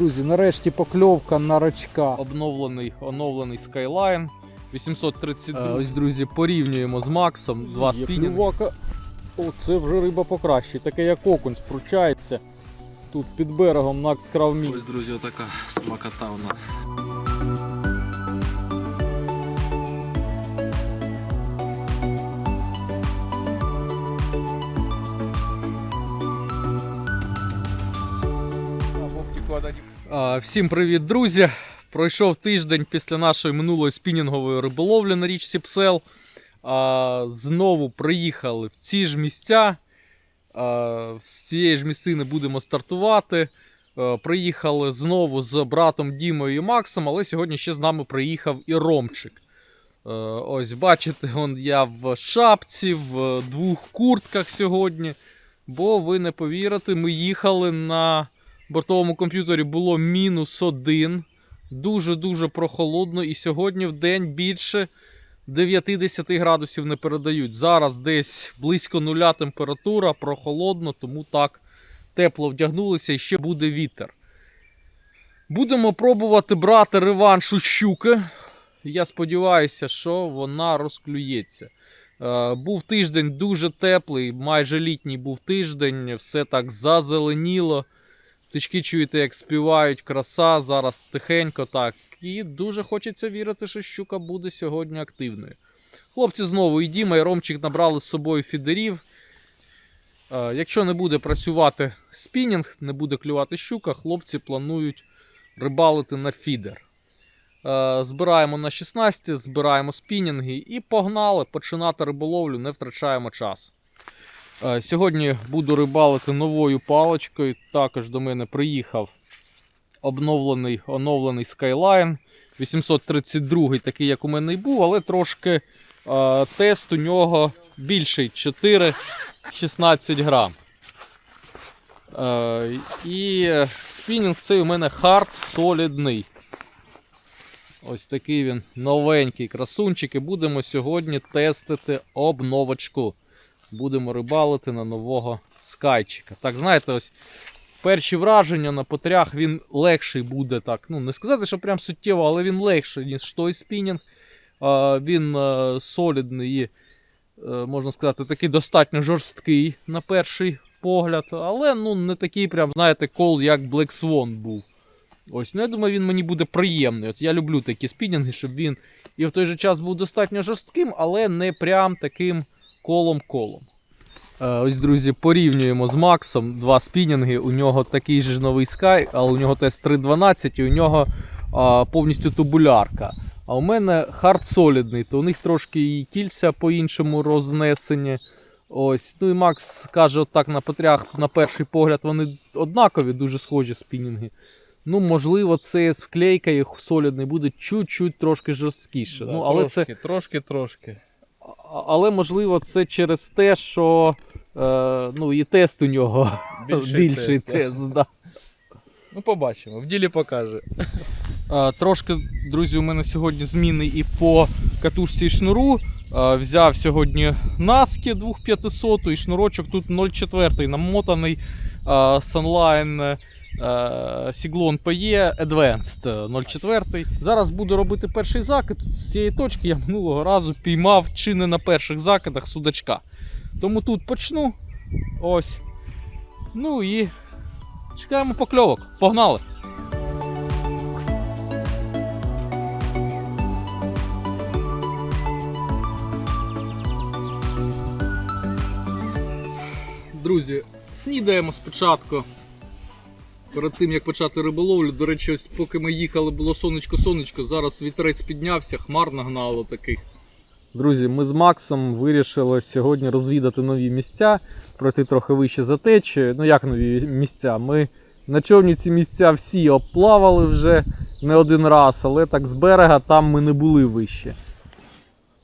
Друзі, нарешті покльовка на рачка. Обновлений, оновлений Skyline 832. Е, ось, друзі, порівнюємо з Максом. Два Є спінінги. клювака. О, це вже риба покраще. Таке як окунь спручається. Тут під берегом Накс Кравмі. Ось, друзі, отака смакота у нас. А, Всім привіт, друзі! Пройшов тиждень після нашої минулої спінінгової риболовлі на річці Псел. Знову приїхали в ці ж місця. З цієї ж місцини будемо стартувати. Приїхали знову з братом Дімою і Максом, але сьогодні ще з нами приїхав і Ромчик. Ось бачите, он я в шапці, в двох куртках сьогодні. Бо ви не повірите, ми їхали на бортовому комп'ютері було мінус один. Дуже-дуже прохолодно. І сьогодні в день більше 90 градусів не передають. Зараз десь близько нуля температура, прохолодно, тому так тепло вдягнулися і ще буде вітер. Будемо пробувати брати реванш у щуки. Я сподіваюся, що вона розклюється. Е, Був тиждень дуже теплий, майже літній був тиждень, все так зазеленіло. Птички чуєте, як співають, краса, зараз тихенько так. І дуже хочеться вірити, що щука буде сьогодні активною. Хлопці знову і Діма, і Ромчик набрали з собою фідерів. Е, Якщо не буде працювати спінінг, не буде клювати щука, хлопці планують рибалити на фідер. Е, Збираємо на 16, збираємо спінінги і погнали починати риболовлю, не втрачаємо час. Е, Сьогодні буду рибалити новою паличкою. Також до мене приїхав обновлений оновлений Skyline 832, такий, як у мене і був, але трошки е, тест у нього більший 4-16 грам. Е, і спінінг цей у мене хард солідний. Ось такий він новенький красунчик. І будемо сьогодні тестити обновочку. Будемо рибалити на нового скайчика. Так, знаєте, ось перші враження на потрях він легший буде так. Ну, не сказати, що прям суттєво, але він легший, ніж той спінінг. Він е, солідний і, е, можна сказати, такий достатньо жорсткий на перший погляд. Але ну, не такий прям, знаєте, кол, як Black Swan був. Ось, ну я думаю, він мені буде приємний. От я люблю такі спінінги, щоб він і в той же час був достатньо жорстким, але не прям таким колом-колом. Е, Ось, друзі, порівнюємо з Максом два спінінги. У нього такий же новий Sky, але у нього тест 3.12 і у нього а, повністю тубулярка. А у мене хард солідний, то у них трошки і кільця по-іншому рознесені. Ось. Ну і Макс каже, отак на потрях, на перший погляд, вони однакові, дуже схожі спінінги. Ну, можливо, це з вклейкою солідний буде чуть-чуть трошки жорсткіше. ну, але це трошки, трошки, трошки. а- Але можливо це через те, що е, ну, і тест у нього Більший більший тест, тест. да. Ну, побачимо, в ділі покаже. Е, Трошки, друзі, у мене сьогодні зміни і по катушці і шнуру. Е, Взяв сьогодні наски 2500 і шнурочок тут 0,4 намотаний е, Sunline е, Siglon PE Advanced 0,4. Зараз буду робити перший закид. З цієї точки я минулого разу піймав чи не на перших закидах судачка. Тому тут почну. Ось. Ну і чекаємо покльовок. Погнали! Друзі, снідаємо спочатку. Перед тим як почати риболовлю, до речі, ось поки ми їхали, було сонечко-сонечко, зараз вітерець піднявся, хмар нагнало таких. Друзі, ми з Максом вирішили сьогодні розвідати нові місця, пройти трохи вище за течією. Ну як нові місця? Ми на човні ці місця всі обплавали вже не один раз, але так з берега там ми не були вище.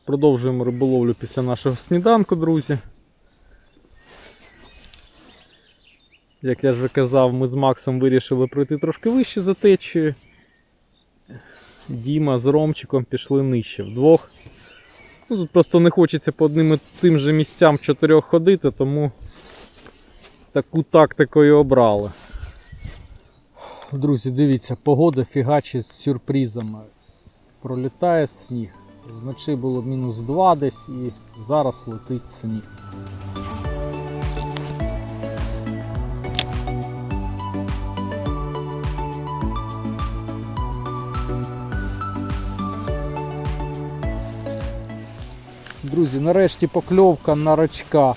Продовжуємо риболовлю після нашого сніданку, друзі. Як я вже казав, ми з Максом вирішили пройти трошки вище за течією. Діма з Ромчиком пішли нижче вдвох. Ну, тут просто не хочеться по одним і тим же місцям чотирьох ходити, тому таку тактику і обрали. Друзі, дивіться, погода фігачить з сюрпризами. Пролітає сніг. Вночі було мінус 2 десь і зараз летить сніг. Друзі, нарешті покльовка на рачка.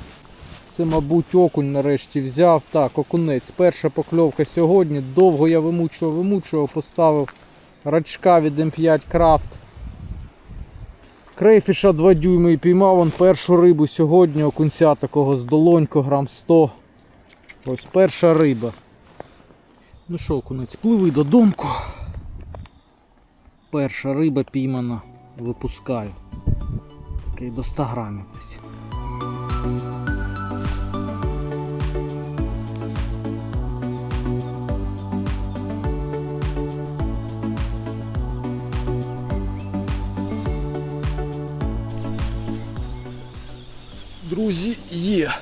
Це, мабуть, окунь нарешті взяв. Так, окунець. Перша покльовка сьогодні. Довго я вимучував, вимучував, поставив рачка від М5 Крафт. Крейфіша 2 дюйми і піймав он першу рибу сьогодні, окунця такого з долонько, грам 100. Ось перша риба. Ну що, окунець, пливи додомку. Перша риба піймана. Випускаю. Такий до 100 грамів десь. Друзі, є.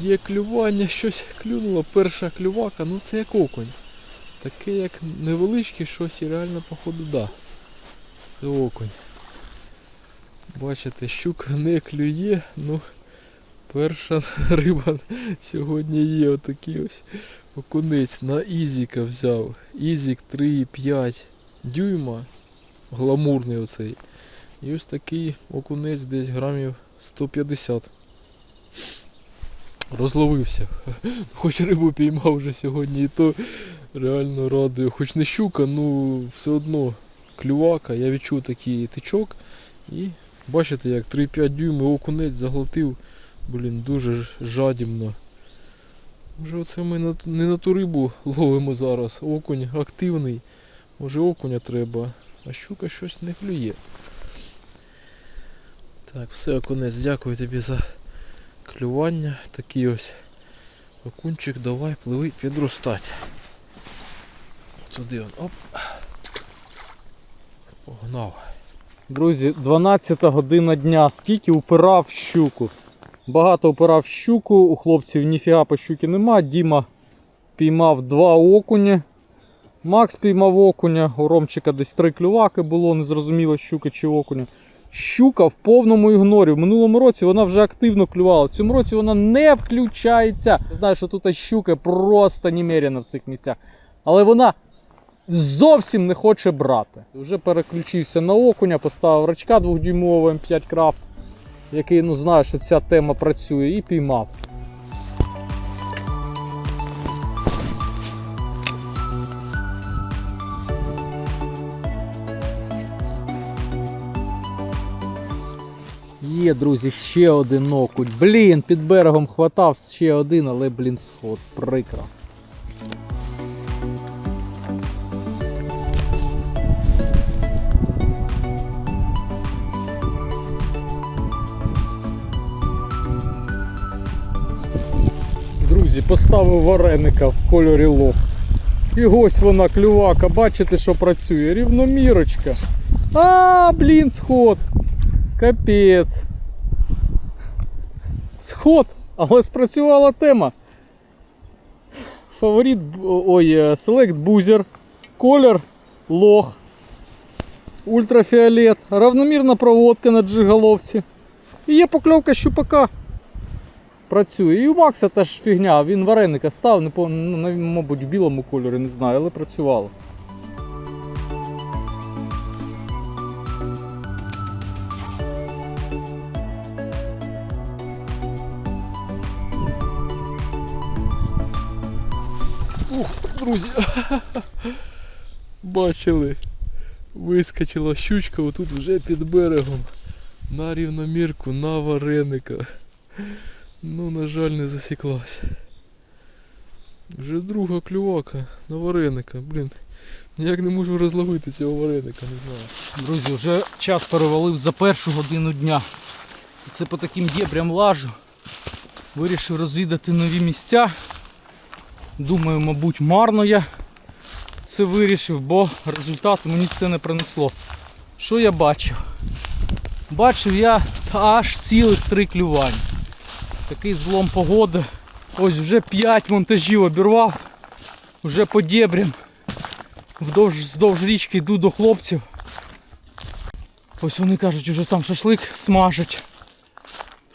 Є клювання, щось клюнуло. Перша клювака, ну це як окунь. Таке як невеличке щось і реально походу да. Це окунь. Бачите, щука не клює, ну перша риба сьогодні є. Отакий ось окунець на Ізіка взяв. Ізік 3,5 дюйма. Гламурний оцей. І ось такий окунець десь грамів 150. Розловився. Хоч рибу піймав вже сьогодні, і то реально радує. Хоч не щука, ну все одно клювака. Я відчув такий тичок. І бачите, як 3-5 дюймів окунець заглотив. Блін, дуже жадібно. Може оце ми не на ту рибу ловимо зараз. Окунь активний. Може окуня треба, а щука щось не клює. Так, все, окунець, дякую тобі за клювання. Такий ось окунчик, давай пливи підростать. Туди он, оп. Погнав. Друзі, 12 година дня. Скільки упирав щуку. Багато упирав щуку, у хлопців ніфіга по щуки нема. Діма піймав два окуні. Макс піймав окуня, у Ромчика десь три клюваки було, не зрозуміло щука чи окуня. Щука в повному ігнорі. В минулому році вона вже активно клювала. В цьому році вона не включається. Знаю, що тут щука просто немерена в цих місцях. Але вона зовсім не хоче брати. Вже переключився на окуня, поставив рачка двохдюймового М5 Крафт, який ну знає, що ця тема працює, і піймав. Є, друзі, ще один окунь. Блін, під берегом хватав ще один, але, блін, сход. Прикро. Друзі, поставив вареника в кольорі лох. І ось вона клювака, бачите, що працює. Рівномірочка. А, блін, сход. Капець. Сход, але спрацювала тема. Фаворит, ой, селект бузер, колір лох, ультрафіолет, равномірна проводка на джиголовці. І є покльовка щупака. Працює. І у Макса теж фігня, він вареника став, не пом- ну, мабуть, в білому кольорі, не знаю, але працювало. Ух, друзі. Бачили. Вискочила щучка отут вже під берегом. На рівномірку, на вареника. Ну, на жаль, не засіклась. Вже друга клювака на вареника. Блін. Ніяк не можу розловити цього вареника, не знаю. Друзі, вже час перевалив за першу годину дня. Це по таким дєбрям лажу. Вирішив розвідати нові місця. Думаю, мабуть, марно я це вирішив, бо результату мені це не принесло. Що я бачив? Бачив я аж цілих три клювання. Такий злом погоди. Ось вже 5 монтажів обірвав. Вже по дєбрям вдовж, вздовж річки йду до хлопців. Ось вони кажуть, вже там шашлик смажать.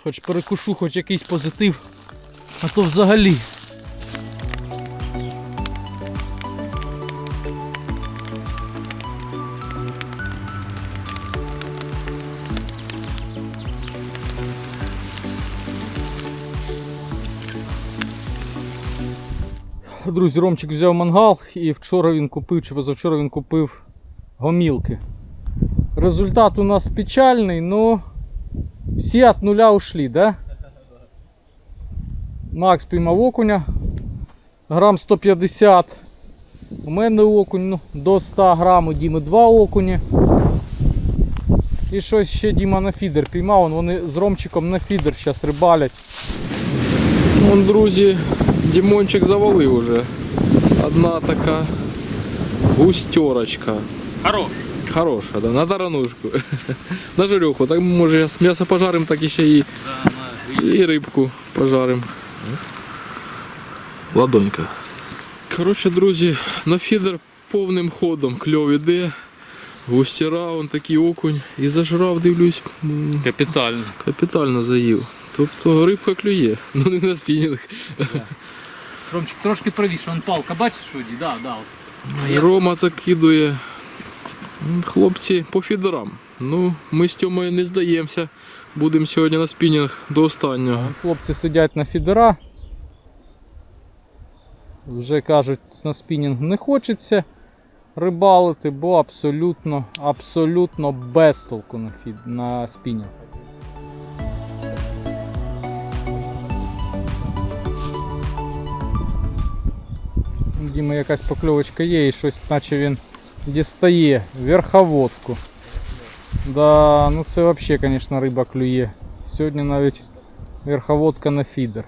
Хоч перекушу, хоч якийсь позитив. А то взагалі. Друзі, Ромчик взяв мангал і вчора він купив, чи позавчора він купив гомілки. Результат у нас печальний, но всі від нуля ушли, да? Макс піймав окуня. Грам 150. У мене окунь ну, до 100 грам, у Діми 2 окуні. І щось ще Діма на фідер піймав. Вони з Ромчиком на фідер зараз рибалять. Вон, друзі, Дімончик завалив уже. Одна така густерочка. Хорош. Хороша, да, на таранушку. на жарюху. Так може м'ясо пожарим, так ще і, і рибку пожарим. Ладонька. Коротше, друзі, на фідер повним ходом кльов іде. Густіра, он такий окунь. І зажрав, дивлюсь, м, Капітально. капітально заїв. Тобто рибка клює, ну не на спінінг. Ромчик трошки правіше, вон палка, бачиш Шоді? Да, да. Рома закидує. Хлопці по фідерам. Ну, ми з Тьомою не здаємося. Будемо сьогодні на спінінг до останнього. Хлопці сидять на фідера. Вже кажуть, на спінінг не хочеться рибалити, бо абсолютно, абсолютно без толку на, фід, на спінінг. У Діми якась покльовочка є і щось, наче він дістає верховодку. Да, ну це взагалі, звісно, риба клює. Сьогодні навіть верховодка на фідер.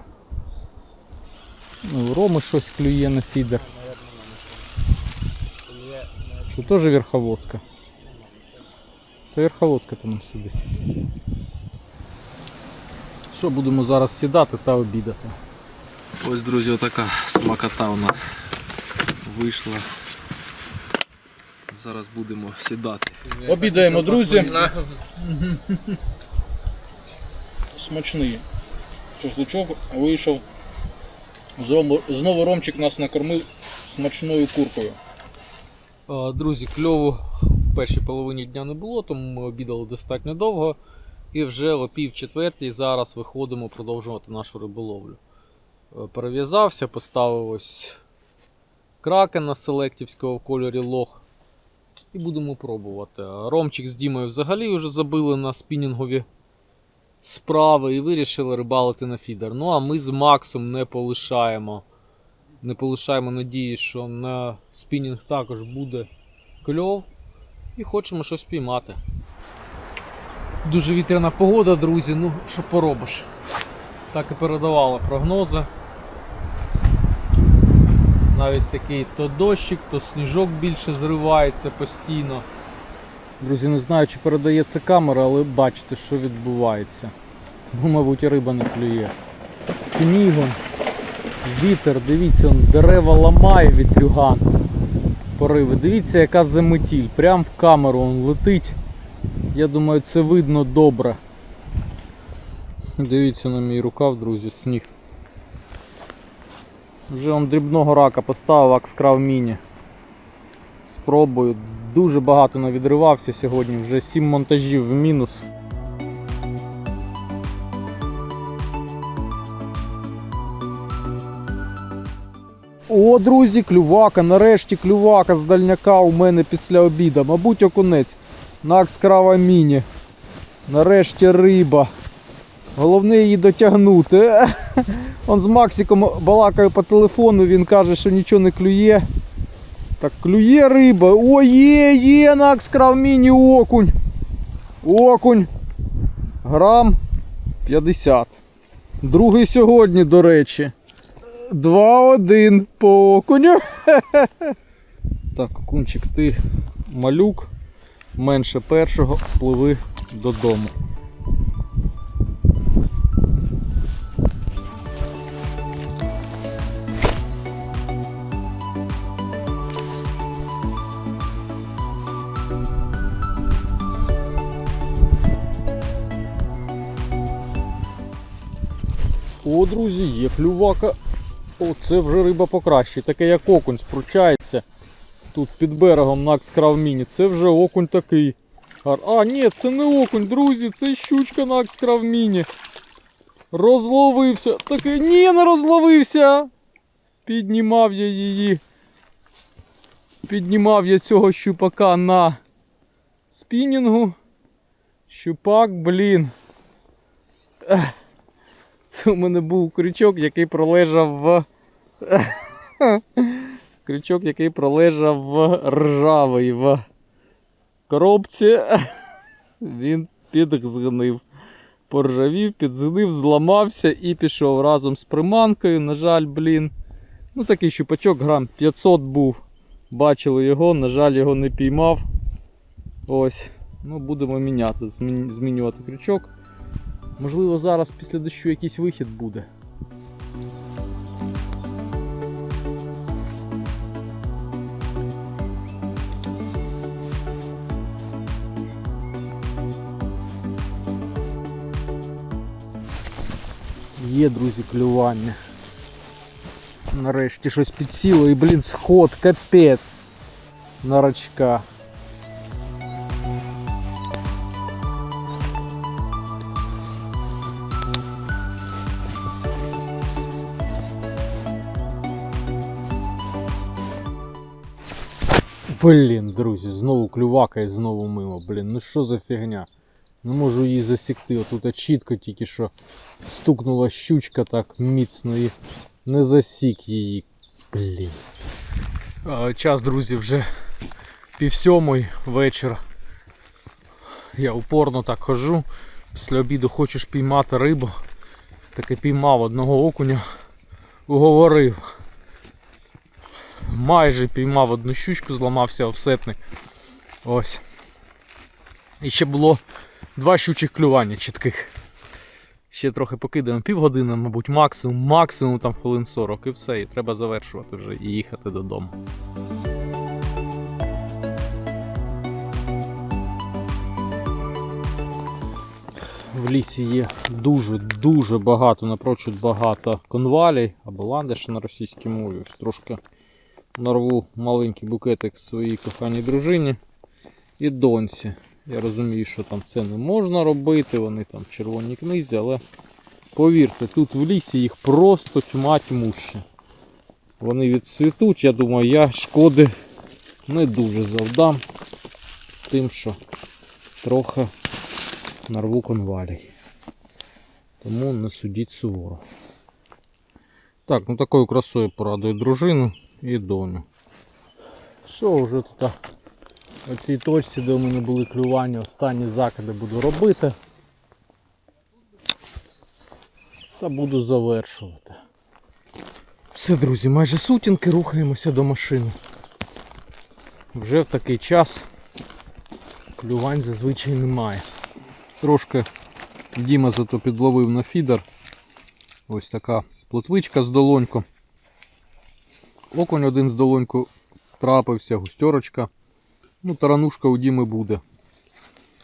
Ну, у Роми щось клює на фідер. Що теж верховодка. Та верховодка там сидить. Що будемо зараз сідати та обідати? Ось, друзі, отака смакота у нас Вийшла. Зараз будемо сідати. Обідаємо, друзі. Смачний. Шашличок вийшов. Знову, знову Ромчик нас накормив смачною куркою. Друзі, кльову в першій половині дня не було, тому ми обідали достатньо довго. І вже о пів четвертій зараз виходимо продовжувати нашу риболовлю. Е, Перев'язався, поставив ось кракена селектівського в кольорі лох. І будемо пробувати. Ромчик з Дімою взагалі вже забили на спінінгові справи і вирішили рибалити на фідер. Ну а ми з Максом не полишаємо. Не полишаємо надії, що на спінінг також буде кльов. І хочемо щось піймати. Дуже вітряна погода, друзі. Ну, що поробиш. Так і передавали прогнози. Навіть такий то дощик, то сніжок більше зривається постійно. Друзі, не знаю, чи передається камера, але бачите, що відбувається. Ну, мабуть, риба не клює. Снігом, вітер, дивіться, дерева ламає від вітрюган. Пориви. Дивіться, яка заметіль. Прям в камеру он летить. Я думаю, це видно добре. Дивіться на мій рукав, друзі, сніг. Вже он дрібного рака поставив Акскрав Міні. Спробую. Дуже багато навідривався сьогодні, вже 7 монтажів в мінус. О, друзі, клювака, нарешті клювака з дальняка у мене після обіда. Мабуть, окунець. На Акскрава Міні. Нарешті риба. Головне її дотягнути. Он з Максиком балакаю по телефону, він каже, що нічого не клює. Так, клює риба. О, є, є на Акскрав Міні окунь. Окунь. Грам 50. Другий сьогодні, до речі. 2-1 по окуню. Так, окунчик, ти малюк. Менше першого пливи додому. О, друзі, є клювака. О, це вже риба покраще. Таке як окунь спручається. Тут під берегом на Акскравміні. Це вже окунь такий. А, ні, це не окунь, друзі, це щучка на Акскравміні. Розловився. Такий, ні, не розловився. Піднімав я її. Піднімав я цього щупака на спінінгу. Щупак, блін. Ех. Це у мене був крючок, який пролежав крючок, який пролежав ржавий в коробці. Він підзгнив. Поржавів, підзгнив, зламався і пішов разом з приманкою. На жаль, блін. Ну такий щупачок, грам 500 був. Бачили його, на жаль, його не піймав. Ось. Ну, будемо міняти, змінювати крючок. Можливо, зараз після дощу якийсь вихід буде. Є, друзі, клювання. Нарешті щось підсіло і, блін, сход, капець на Блін, друзі, знову клювака і знову мимо. Блін, ну що за фігня? Не можу її засікти. Отут чітко тільки що стукнула щучка так міцно і не засік її. Блін. Час, друзі, вже пів сьомої вечора. Я упорно так хожу. Після обіду хочеш піймати рибу. Таки піймав одного окуня, уговорив. Майже піймав одну щучку, зламався офсетник. Ось. І ще було два щучих клювання чітких. Ще трохи покидаємо півгодини, мабуть, максимум, максимум там хвилин 40 і все, і треба завершувати вже і їхати додому. В лісі є дуже-дуже багато, напрочуд багато конвалій або ландиша на російській мові. Ось трошки нарву маленький букетик своїй коханій дружині і доньці. Я розумію, що там це не можна робити, вони там в червоній книзі, але повірте, тут в лісі їх просто тьма тьмуща. Вони відцвітуть, я думаю, я шкоди не дуже завдам тим, що трохи нарву конвалій. Тому не судіть суворо. Так, ну такою красою порадую дружину і доню. Що вже тут на цій точці, де у мене були клювання, останні закиди буду робити. Та буду завершувати. Все, друзі, майже сутінки, рухаємося до машини. Вже в такий час клювань зазвичай немає. Трошки Діма зато підловив на фідер. Ось така плотвичка з долоньку. Окунь один з долоньку трапився, густерочка. Ну, таранушка у Діми буде.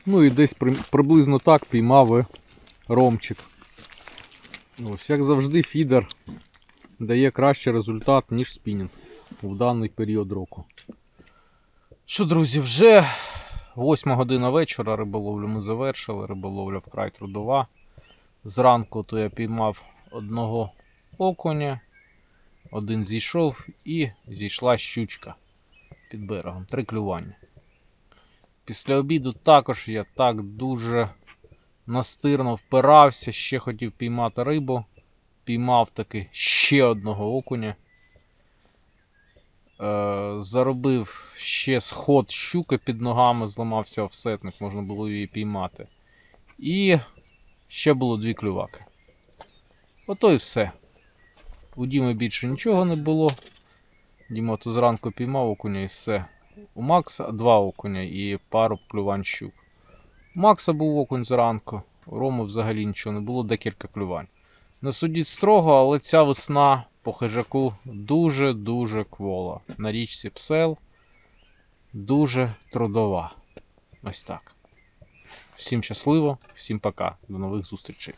Ну і десь при- приблизно так піймав ромчик. Ось, як завжди, фідер дає кращий результат, ніж спінінг в даний період року. Що, друзі, вже 8 година вечора риболовлю ми завершили. Риболовля вкрай трудова. Зранку то я піймав одного окуня, один зійшов і зійшла щучка під берегом. Три клювання. Після обіду також я так дуже настирно впирався, ще хотів піймати рибу. Піймав таки ще одного окуня. Е, заробив ще сход щуки під ногами, зламався офсетник, можна було її піймати. І ще було дві клюваки. Ото і все. У Діми більше нічого не було. Діма то зранку піймав окуня і все. У Макса два окуня і пару клювань щук. У Макса був окунь зранку, у Роми взагалі нічого не було, декілька клювань. Не судіть строго, але ця весна по хижаку дуже-дуже квола. На річці Псел дуже трудова. Ось так. Всім щасливо, всім пока. До нових зустрічей.